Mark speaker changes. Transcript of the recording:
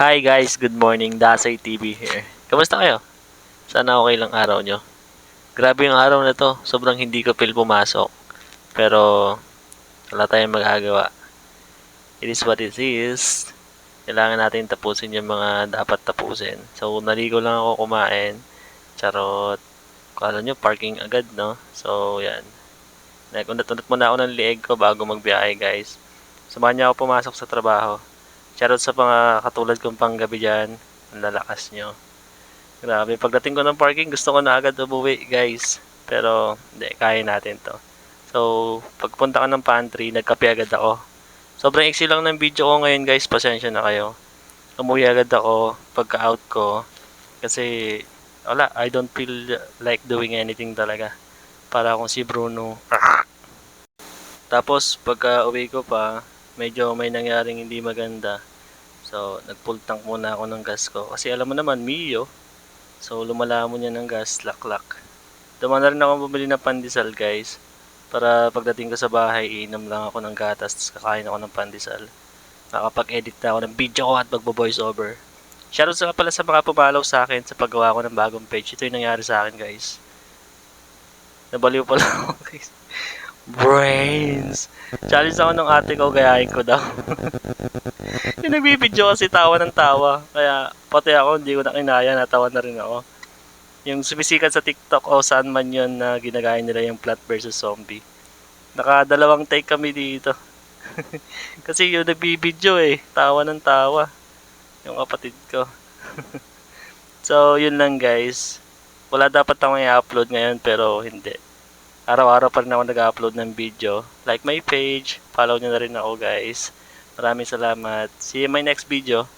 Speaker 1: Hi guys, good morning. Dasay TV here. Kamusta kayo? Sana okay lang araw nyo. Grabe yung araw na to. Sobrang hindi ko feel pumasok. Pero wala tayong magagawa. It is what it is. Kailangan natin tapusin yung mga dapat tapusin. So, naligo lang ako kumain. Charot. Kala nyo, parking agad, no? So, yan. Nag-unat-unat muna ako ng lieg ko bago magbiyahe, guys. Samahan niyo ako pumasok sa trabaho. Shoutout sa mga katulad kong panggabi dyan. Ang lalakas nyo. Grabe, pagdating ko ng parking, gusto ko na agad umuwi, guys. Pero, hindi, kaya natin to. So, pagpunta ka ng pantry, nagkape agad ako. Sobrang iksi lang ng video ko ngayon, guys. Pasensya na kayo. Umuwi agad ako pagka-out ko. Kasi, wala, I don't feel like doing anything talaga. Para akong si Bruno. Tapos, pagka uwi ko pa, medyo may nangyaring hindi maganda. So, nag-full tank muna ako ng gas ko. Kasi alam mo naman, Mio. So, lumala mo niya ng gas, laklak. Duman na rin ako bumili ng pandesal, guys. Para pagdating ko sa bahay, iinom lang ako ng gatas, tapos kakain ako ng pandesal. Makapag-edit na ako ng video ko at magbo-voice over. Shoutout sa pala sa mga pumalaw sa akin sa paggawa ko ng bagong page. Ito yung nangyari sa akin, guys. Nabaliw pala ako, guys. Brains! Challenge ako ng ate ko, gayahin ko daw. yung nagbibideo kasi tawa ng tawa. Kaya pati ako, hindi ko na kinaya, natawa na rin ako. Yung sumisikat sa TikTok o saan man yun na ginagaya nila yung Plant versus Zombie. Nakadalawang take kami dito. kasi yung nagbibideo eh, tawa ng tawa. Yung kapatid ko. so, yun lang guys. Wala dapat akong i-upload ngayon pero hindi. Araw-araw pa rin ako nag-upload ng video. Like my page, follow nyo na rin ako guys. Maraming salamat. See you in my next video.